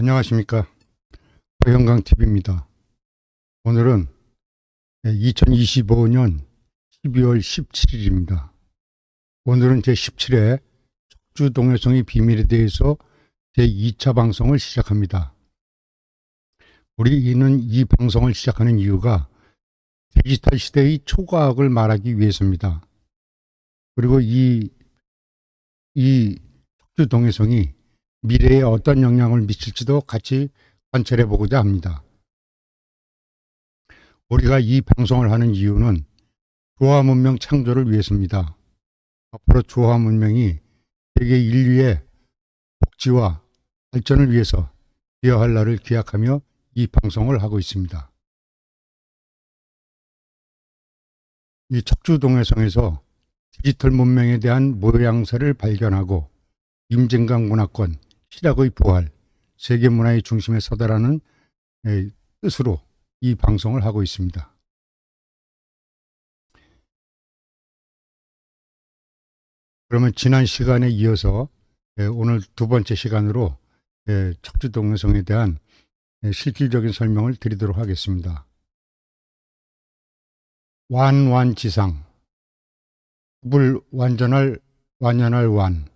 안녕하십니까. 허영강TV입니다. 오늘은 2025년 12월 17일입니다. 오늘은 제17회 척주 동해성의 비밀에 대해서 제2차 방송을 시작합니다. 우리는 이 방송을 시작하는 이유가 디지털 시대의 초과학을 말하기 위해서입니다. 그리고 이, 이 척주 동해성이 미래에 어떤 영향을 미칠지도 같이 관찰해 보고자 합니다. 우리가 이 방송을 하는 이유는 조화 문명 창조를 위해서입니다. 앞으로 조화 문명이 세계 인류의 복지와 발전을 위해서 기여할 날을 기약하며 이 방송을 하고 있습니다. 이 척주동해성에서 디지털 문명에 대한 모양새를 발견하고 임진강 문화권, 실학의 부활, 세계 문화의 중심에 서다라는 에, 뜻으로 이 방송을 하고 있습니다. 그러면 지난 시간에 이어서 에, 오늘 두 번째 시간으로 에, 척주동성에 대한 에, 실질적인 설명을 드리도록 하겠습니다. 완완지상, 불 완전할 완연할 완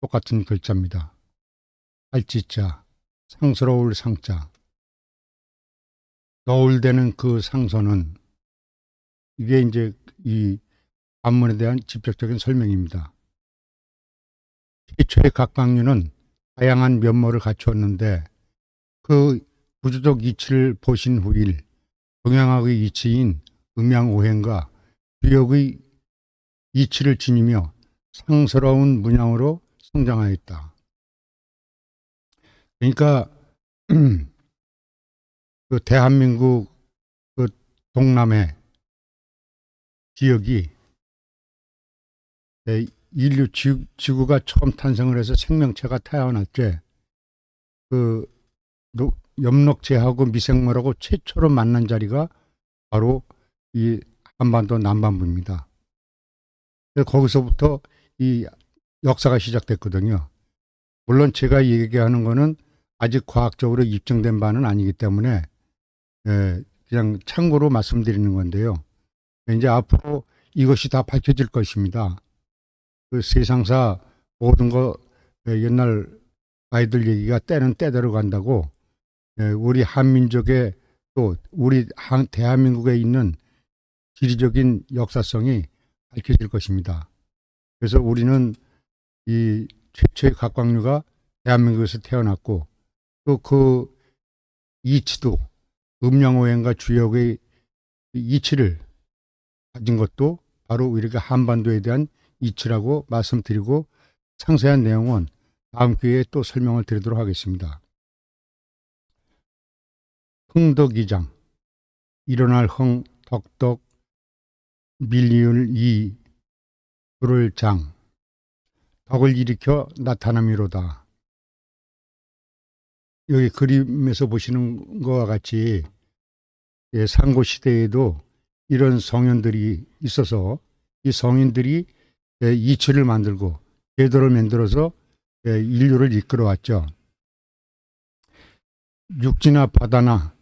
똑같은 글자입니다. 알지자, 상스러울 상자. 너울대는 그 상서는 이게 이제 이 반문에 대한 직접적인 설명입니다. 최초의 각각류는 다양한 면모를 갖추었는데 그 구조적 이치를 보신 후일 동양학의 이치인 음양오행과 주역의 이치를 지니며 상스러운 문양으로 성장하였다. 그러니까 그 대한민국 그 동남해 지역이 인류 지구, 가 처음 탄생을 해서 생명체가 태어날 때그 엽록체하고 미생물하고 최초로 만난 자리가 바로 이 한반도 남반부입니다. 거기서부터 이 역사가 시작됐거든요. 물론 제가 얘기하는 거는 아직 과학적으로 입증된 바는 아니기 때문에 예, 그냥 참고로 말씀드리는 건데요. 이제 앞으로 이것이 다 밝혀질 것입니다. 그 세상사 모든 거 예, 옛날 아이들 얘기가 때는 때대로 간다고 예, 우리 한민족의 또 우리 한, 대한민국에 있는 지리적인 역사성이 밝혀질 것입니다. 그래서 우리는 이 최초의 각광류가 대한민국에서 태어났고 또 그 이치도 음양오행과 주역의 이치를 가진 것도 바로 우리가 한반도에 대한 이치라고 말씀드리고 상세한 내용은 다음 기회에 또 설명을 드리도록 하겠습니다. 흥덕이장 일어날 흥, 덕덕, 밀리을 이, 불을 장 덕을 일으켜 나타남이로다. 여기 그림에서 보시는 것과 같이 예, 상고 시대에도 이런 성현들이 있어서 이 성인들이 예, 이치를 만들고 제도를 만들어서 예, 인류를 이끌어 왔죠. 육지나 바다나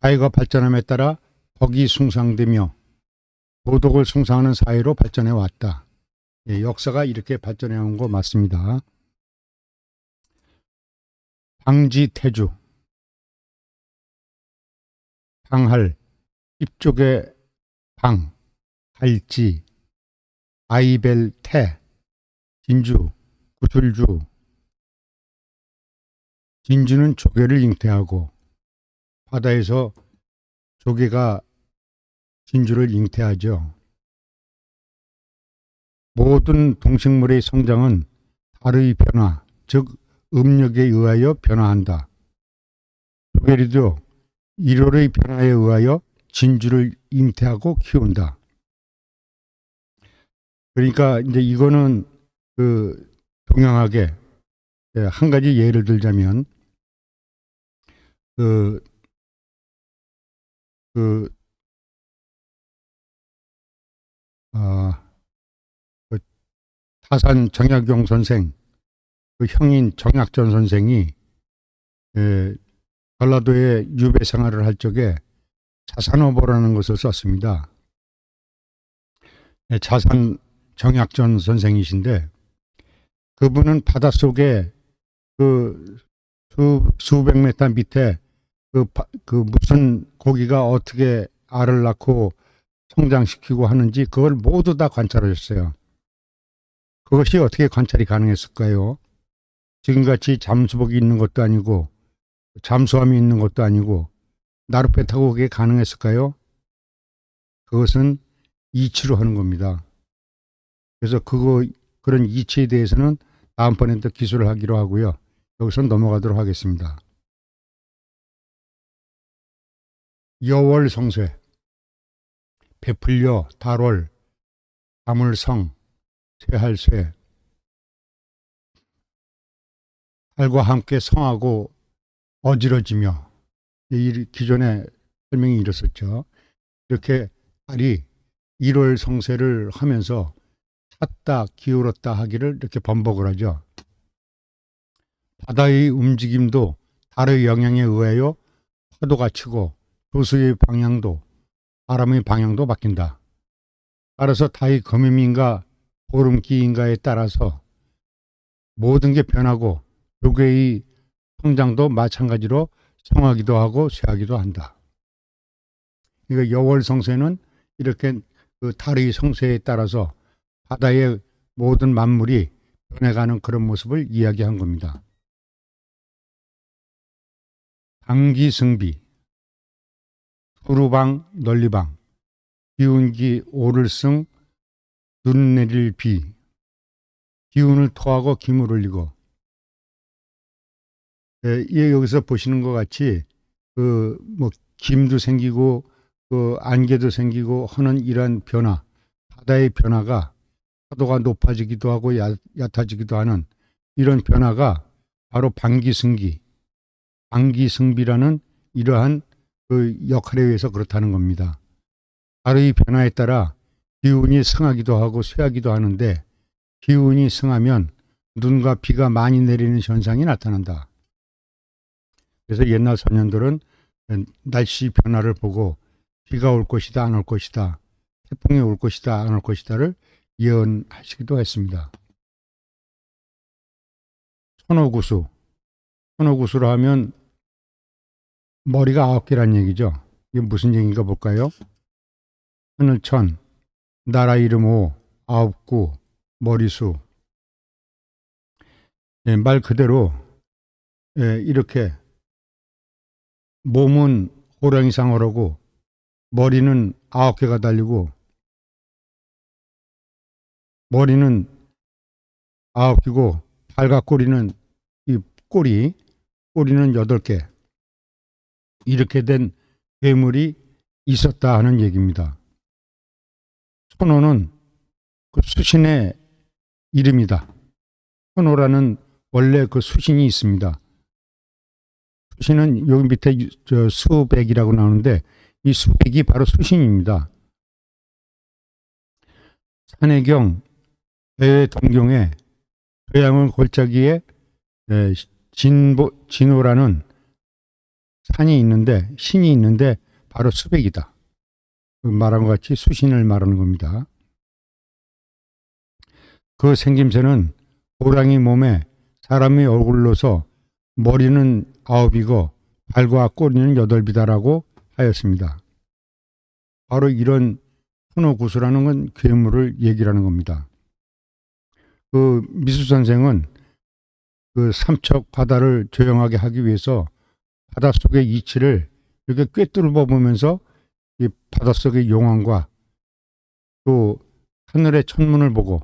사회가 발전함에 따라 덕이 숭상되며 도덕을 숭상하는 사회로 발전해 왔다. 예, 역사가 이렇게 발전해 온 거 맞습니다. 방지태주, 방할, 입쪽의 방, 할지, 아이벨 태, 진주, 구슬주. 진주는 조개를 잉태하고 바다에서 조개가 진주를 잉태하죠. 모든 동식물의 성장은 달의 변화, 즉 음력에 의하여 변화한다. 조개리도 1월의 변화에 의하여 진주를 잉태하고 키운다. 그러니까 이제 이거는 그 동양하게 예, 한 가지 예를 들자면 그, 그, 아, 타산 정약용 선생, 그 형인 정약전 선생이 에, 전라도에 유배 생활을 할 적에 자산어보라는 것을 썼습니다. 예, 자산 정약전 선생이신데 그분은 바닷속에 그 수, 수백 메타 밑에 그, 바- 그 무슨 고기가 어떻게 알을 낳고 성장시키고 하는지 그걸 모두 다 관찰하셨어요. 그것이 어떻게 관찰이 가능했을까요? 지금같이 잠수복이 있는 것도 아니고 잠수함이 있는 것도 아니고 나룻배 타고 그게 가능했을까요? 그것은 이치로 하는 겁니다. 그래서 그거 그런 이치에 대해서는 다음번에 또 기술을 하기로 하고요. 여기서 넘어가도록 하겠습니다. 여월 성쇠, 베풀려 달월, 다물성, 쇠할쇠, 달과 함께 성하고 어지러지며 이 기존에 설명이 이랬었죠. 이렇게 달이 1월 성세를 하면서 찼다 기울었다 하기를 이렇게 반복을 하죠. 바다의 움직임도 달의 영향에 의하여 파도가 치고 조수의 방향도 바람의 방향도 바뀐다. 따라서 달이 거미민가 보름기인가에 따라서 모든 게 변하고 조개의 성장도 마찬가지로 성하기도 하고 쇠하기도 한다. 그러니까 여월 성세는 이렇게 그 달의 성세에 따라서 바다의 모든 만물이 변해가는 그런 모습을 이야기한 겁니다. 방기 승비, 푸르방 널리방, 기운기 오를 승, 눈 내릴 비, 기운을 토하고 김을 올리고 예, 이 여기서 보시는 것 같이 그 뭐 김도 생기고 그 안개도 생기고 하는 이러한 변화, 바다의 변화가 파도가 높아지기도 하고 얕, 얕아지기도 하는 이런 변화가 바로 방기승기, 방기승비라는 이러한 그 역할에 의해서 그렇다는 겁니다. 바로 이 변화에 따라 기운이 승하기도 하고 쇠하기도 하는데 기운이 승하면 눈과 비가 많이 내리는 현상이 나타난다. 그래서 옛날 소년들은 날씨 변화를 보고 비가 올 것이다 안 올 것이다 태풍이 올 것이다 안 올 것이다를 예언하시기도 했습니다. 천호구수 천호구수로 하면 머리가 아홉 개란 얘기죠. 이게 무슨 얘기인가 볼까요? 하늘천 나라 이름 오 아홉 구 머리수 예, 말 그대로 예, 이렇게 몸은 호랑이상어라고 머리는 아홉 개가 달리고 머리는 아홉 개고 발과 꼬리는 이 꼬리 꼬리는 여덟 개 이렇게 된 괴물이 있었다 하는 얘기입니다. 손호는 그 수신의 이름이다. 손호라는 원래 그 수신이 있습니다. 수신은 여기 밑에 유- 저 수백이라고 나오는데 이 수백이 바로 수신입니다. 산해경 배의 동경에 고향을 골짜기에 에, 진보 진호라는 산이 있는데 신이 있는데 바로 수백이다. 그 말한 것 같이 수신을 말하는 겁니다. 그 생김새는 호랑이 몸에 사람의 얼굴로서 머리는 아홉이고 발과 꼬리는 여덟이다라고 하였습니다. 바로 이런 훈호구수라는 건 괴물을 얘기하는 겁니다. 그 미수 선생은 그 삼척 바다를 조용하게 하기 위해서 바닷속의 이치를 이렇게 꿰뚫어 보면서 이 바닷속의 용암과 또 하늘의 천문을 보고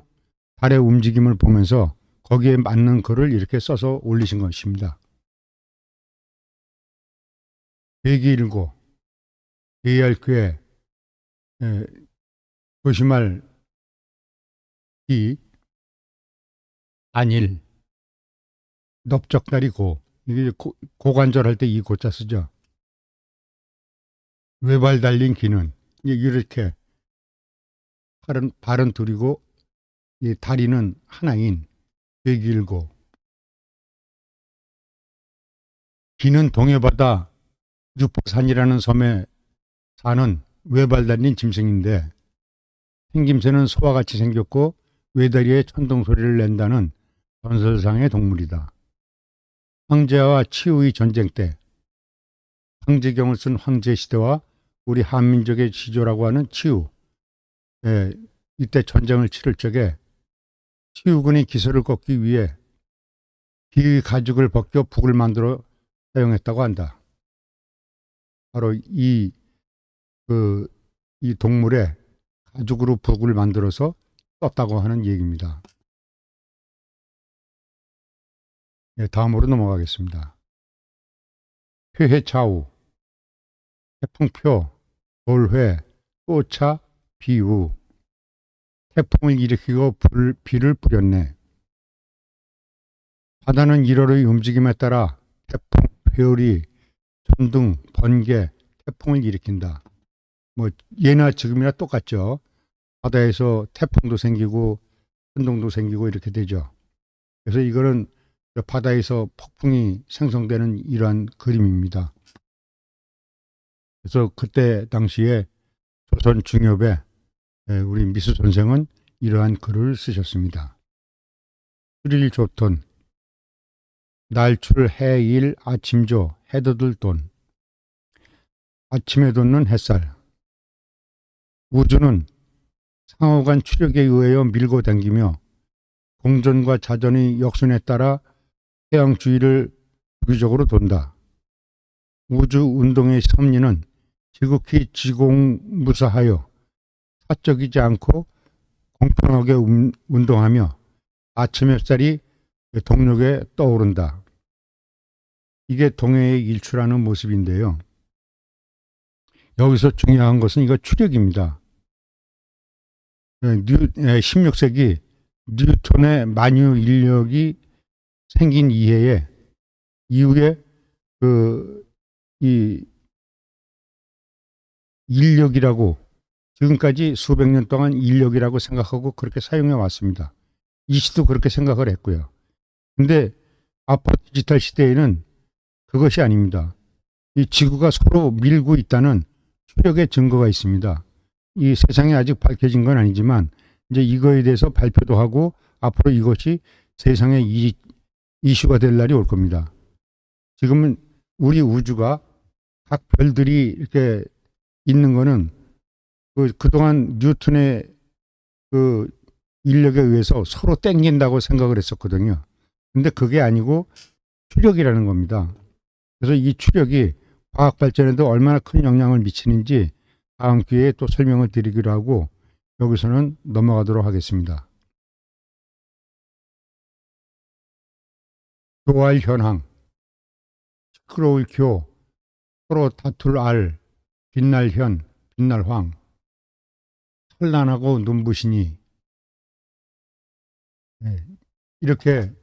달의 움직임을 보면서 거기에 맞는 글을 이렇게 써서 올리신 것입니다. 대기일고 대할교회 조심할 이 안일 넓적다리 고. 이게 고, 고관절 할 때 이 고자 쓰죠. 외발 달린 이게 이렇게 팔은 발은 둘이고 이 다리는 하나인. 되길고 기는 동해바다 유포산이라는 섬에 사는 외발 달린 짐승인데 생김새는 소와 같이 생겼고 외다리에 천둥 소리를 낸다는 전설상의 동물이다. 황제와 치우의 전쟁 때 황제경을 쓴 황제 시대와 우리 한민족의 지조라고 하는 치우 예, 이때 전쟁을 치를 적에 치우군이 기술을 꺾기 위해 비의 가죽을 벗겨 북을 만들어 사용했다고 한다. 바로 이, 그, 이 동물의 가죽으로 북을 만들어서 썼다고 하는 얘기입니다. 예, 다음으로 넘어가겠습니다. 회해차우, 태풍표, 돌회, 또차, 비우, 태풍을 일으키고 불, 비를 뿌렸네. 바다는 1월의 움직임에 따라 태풍, 회오리, 천둥, 번개, 태풍을 일으킨다. 뭐 예나 지금이나 똑같죠. 바다에서 태풍도 생기고 천둥도 생기고 이렇게 되죠. 그래서 이거는 바다에서 폭풍이 생성되는 이러한 그림입니다. 그래서 그때 당시에 조선 중엽에 에, 우리 미수 선생은 이러한 글을 쓰셨습니다. 수릴 좋던 날출 해일 아침조 해돋을 돈. 아침에 돋는 햇살. 우주는 상호간 추력에 의하여 밀고 당기며 공전과 자전의 역순에 따라 태양 주위를 주기적으로 돈다. 우주 운동의 섭리는 지극히 지공무사하여 사적이지 않고 공평하게 운- 운동하며 아침 햇살이 동력에 떠오른다. 이게 동해의 일출하는 모습인데요. 여기서 중요한 것은 이거 추력입니다. 예, 뉴, 16세기 뉴턴의 만유 인력이 생긴 이해에 이후에 그 이 인력이라고 지금까지 수백 년 동안 인력이라고 생각하고 그렇게 사용해 왔습니다. 이 시도 그렇게 생각을 했고요. 근데 아파 디지털 시대에는 그것이 아닙니다. 이 지구가 서로 밀고 있다는 추력의 증거가 있습니다. 이 세상에 아직 밝혀진 건 아니지만 이제 이거에 대해서 발표도 하고 앞으로 이것이 세상의 이, 이슈가 될 날이 올 겁니다. 지금은 우리 우주가 각 별들이 이렇게 있는 거는 그 그동안 뉴턴의 그 인력에 의해서 서로 땡긴다고 생각을 했었거든요. 근데 그게 아니고 추력이라는 겁니다. 그래서 이 추력이 과학 발전에도 얼마나 큰 영향을 미치는지 다음 기회에 또 설명을 드리기로 하고 여기서는 넘어가도록 하겠습니다. 교활 현황, 시끄러울 교, 서로 다툴 알, 빛날 현, 빛날 황, 찬란하고 눈부시니 네, 이렇게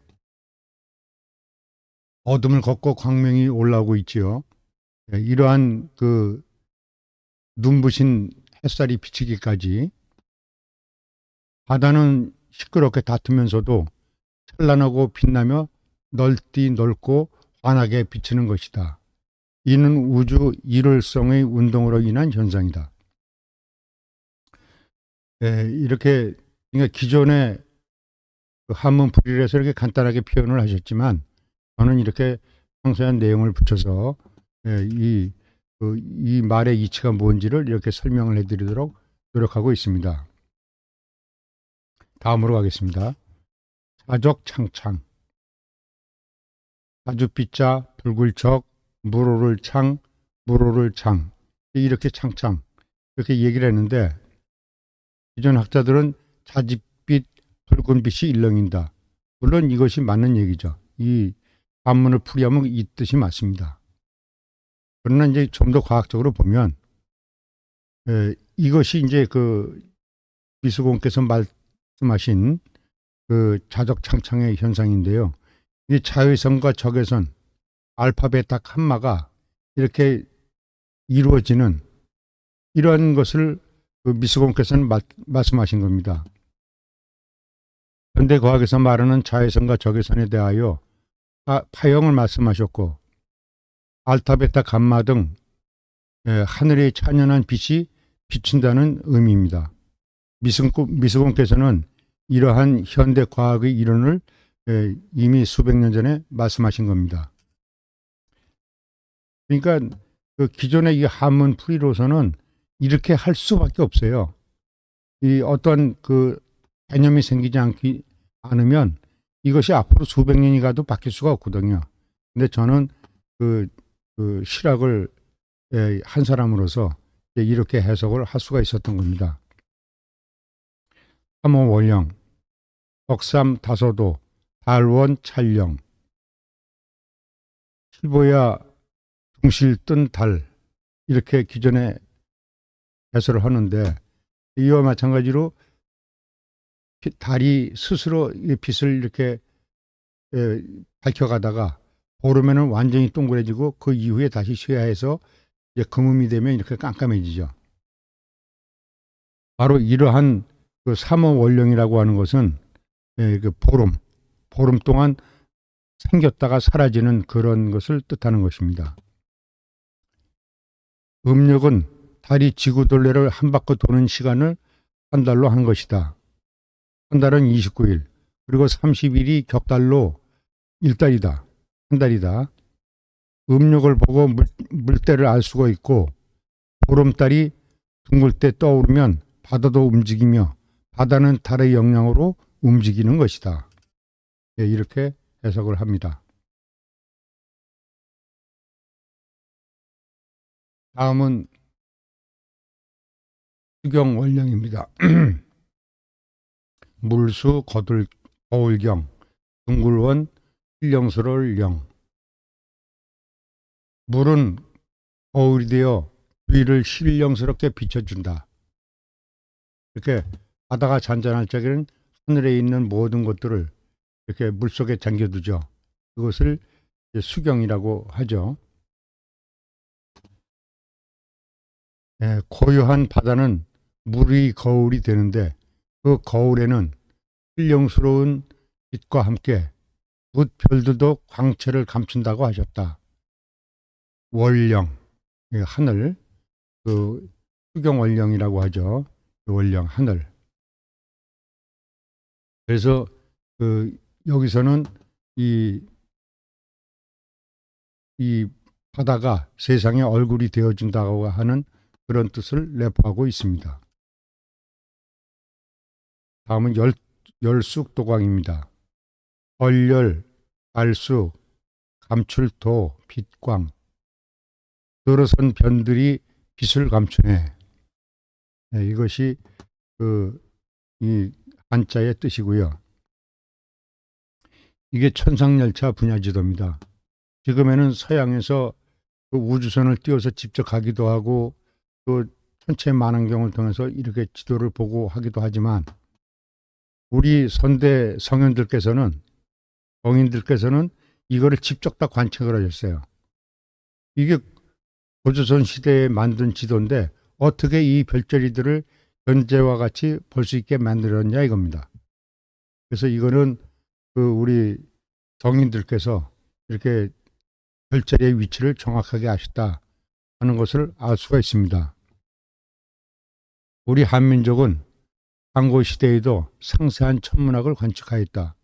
어둠을 걷고 광명이 올라오고 있지요. 네, 이러한 그 눈부신 햇살이 비치기까지 바다는 시끄럽게 다투면서도 찬란하고 빛나며 넓디 넓고 환하게 비치는 것이다. 이는 우주 일월성의 운동으로 인한 현상이다. 네, 이렇게 그러니까 기존의 그 한문 풀이에서 이렇게 간단하게 표현을 하셨지만 저는 이렇게 상세한 내용을 붙여서 예, 이, 그, 이 말의 이치가 뭔지를 이렇게 설명을 해드리도록 노력하고 있습니다. 다음으로 가겠습니다. 사적 창창 사주빛자 불굴척 무로를 창 무로를 창 이렇게 창창 이렇게 얘기를 했는데 기존 학자들은 자짓빛 붉은 빛이 일렁인다. 물론 이것이 맞는 얘기죠. 이 반문을 풀이하면 이 뜻이 맞습니다. 그러나 이제 좀 더 과학적으로 보면 에, 이것이 이제 그 미수공께서 말씀하신 그 자적 창창의 현상인데요. 이 자외선과 적외선 알파벳 딱 한마가 이렇게 이루어지는 이러한 것을 그 미수공께서는 말, 말씀하신 겁니다. 현대 과학에서 말하는 자외선과 적외선에 대하여 파, 파형을 말씀하셨고 알타, 베타, 감마 등 예, 하늘의 찬연한 빛이 비춘다는 의미입니다. 미수공께서는 이러한 현대 과학의 이론을 예, 이미 수백 년 전에 말씀하신 겁니다. 그러니까 그 기존의 이 한문 풀이로서는 이렇게 할 수밖에 없어요. 이 어떤 그 개념이 생기지 않기 않으면 이것이 앞으로 수백 년이 가도 바뀔 수가 없거든요. 근데 저는 그, 그 실학을 예, 한 사람으로서 이렇게 해석을 할 수가 있었던 겁니다. 3호 원령, 덕삼 다소도, 달원 찰령, 실보야 둥실 뜬 달, 이렇게 기존에 해설을 하는데 이와 마찬가지로 피- 달이 스스로 이 빛을 이렇게 에, 밝혀가다가 보름에는 완전히 동그래지고 그 이후에 다시 쇠하해서 이제 금음이 되면 이렇게 깜깜해지죠. 바로 이러한 그 삼어 원령이라고 하는 것은 예, 그 보름, 보름 동안 생겼다가 사라지는 그런 것을 뜻하는 것입니다. 음력은 달이 지구 둘레를 한 바퀴 도는 시간을 한 달로 한 것이다. 한 달은 29일, 그리고 30일이 격달로 1달이다. 한 달이다. 음력을 보고 물, 물때를 알 수가 있고 보름달이 둥글 때 떠오르면 바다도 움직이며 바다는 달의 영향으로 움직이는 것이다. 예, 이렇게 해석을 합니다. 다음은 수경 원령입니다. 물수 거들 거울경 둥글원 필령스러울 령 물은 거울이 되어 위를 신령스럽게 비춰준다. 이렇게 바다가 잔잔할 적에는 하늘에 있는 모든 것들을 이렇게 물속에 잠겨두죠. 그것을 수경이라고 하죠. 예, 고요한 바다는 물이 거울이 되는데 그 거울에는 신령스러운 빛과 함께 묻 별들도 광채를 감춘다고 하셨다. 월령, 예, 하늘, 그 수경월령이라고 하죠. 그 월령, 하늘. 그래서 그 여기서는 이, 이 바다가 세상의 얼굴이 되어준다고 하는 그런 뜻을 내포하고 있습니다. 다음은 열, 열쑥도광입니다. 얼열, 알쑥, 감출도, 빛광. 들어선 변들이 빛을 감추네. 네, 이것이 그, 이 한자의 뜻이고요. 이게 천상열차 분야지도입니다. 지금에는 서양에서 그 우주선을 띄워서 직접 가기도 하고 또 천체 만원경을 통해서 이렇게 지도를 보고 하기도 하지만 우리 선대 성현들께서는 성인들께서는 이거를 직접 다 관측을 하셨어요. 이게 고조선 시대에 만든 지도인데 어떻게 이 별자리들을 현재와 같이 볼 수 있게 만들었냐 이겁니다. 그래서 이거는 그 우리 성인들께서 이렇게 별자리의 위치를 정확하게 아셨다 하는 것을 알 수가 있습니다. 우리 한민족은 상고 시대에도 상세한 천문학을 관측하였다.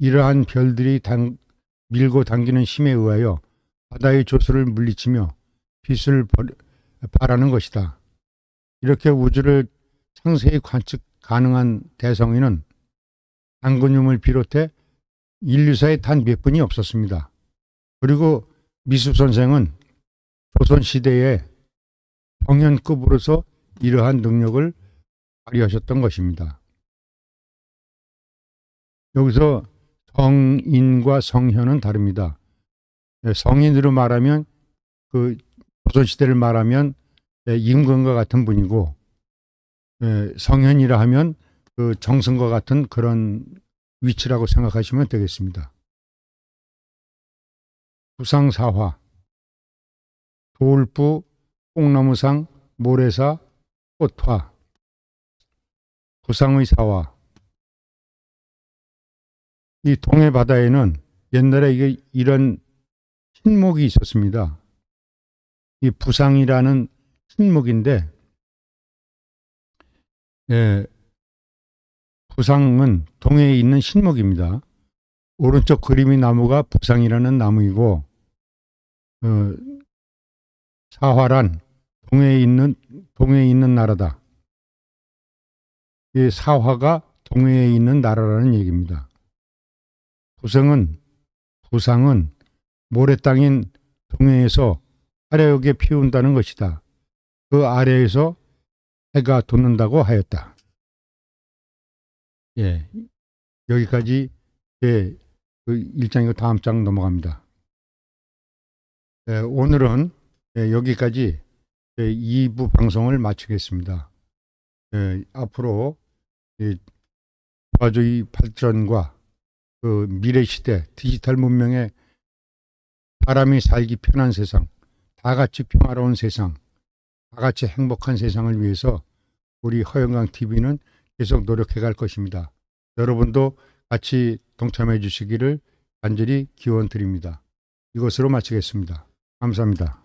이러한 별들이 당, 밀고 당기는 힘에 의하여 바다의 조수를 물리치며 빛을 벌, 발하는 것이다. 이렇게 우주를 상세히 관측 가능한 대성인은 당근님을 비롯해 인류사에 단 몇 분이 없었습니다. 그리고 미수 선생은 조선 시대에 정연급으로서 이러한 능력을 발휘하셨던 것입니다. 여기서 성인과 성현은 다릅니다. 예, 성인으로 말하면 그 조선 시대를 말하면 예, 임금과 같은 분이고 예, 성현이라 하면 그 정승과 같은 그런 위치라고 생각하시면 되겠습니다. 부상사화, 돌부, 뽕나무상, 모래사, 꽃화, 부상의 사화. 이 동해 바다에는 옛날에 이게 이런 신목이 있었습니다. 이 부상이라는 신목인데, 예, 부상은 동해에 있는 신목입니다. 오른쪽 그림이 나무가 부상이라는 나무이고, 어, 사화란 동해에 있는 동해에 있는 나라다. 이 사화가 동해에 있는 나라라는 얘기입니다. 부성은 부상은 모래 땅인 동해에서 아래역에 피운다는 것이다. 그 아래에서 해가 돋는다고 하였다. 예, 여기까지 제그 일장이고 다음 장 넘어갑니다. 예, 오늘은 예, 여기까지 예, 2부 방송을 마치겠습니다. 예, 앞으로 이 부가주의 발전과 그 미래 시대 디지털 문명의 사람이 살기 편한 세상, 다 같이 평화로운 세상, 다 같이 행복한 세상을 위해서 우리 허영강 TV는 계속 노력해 갈 것입니다. 여러분도 같이 동참해 주시기를 간절히 기원 드립니다. 이것으로 마치겠습니다. 감사합니다.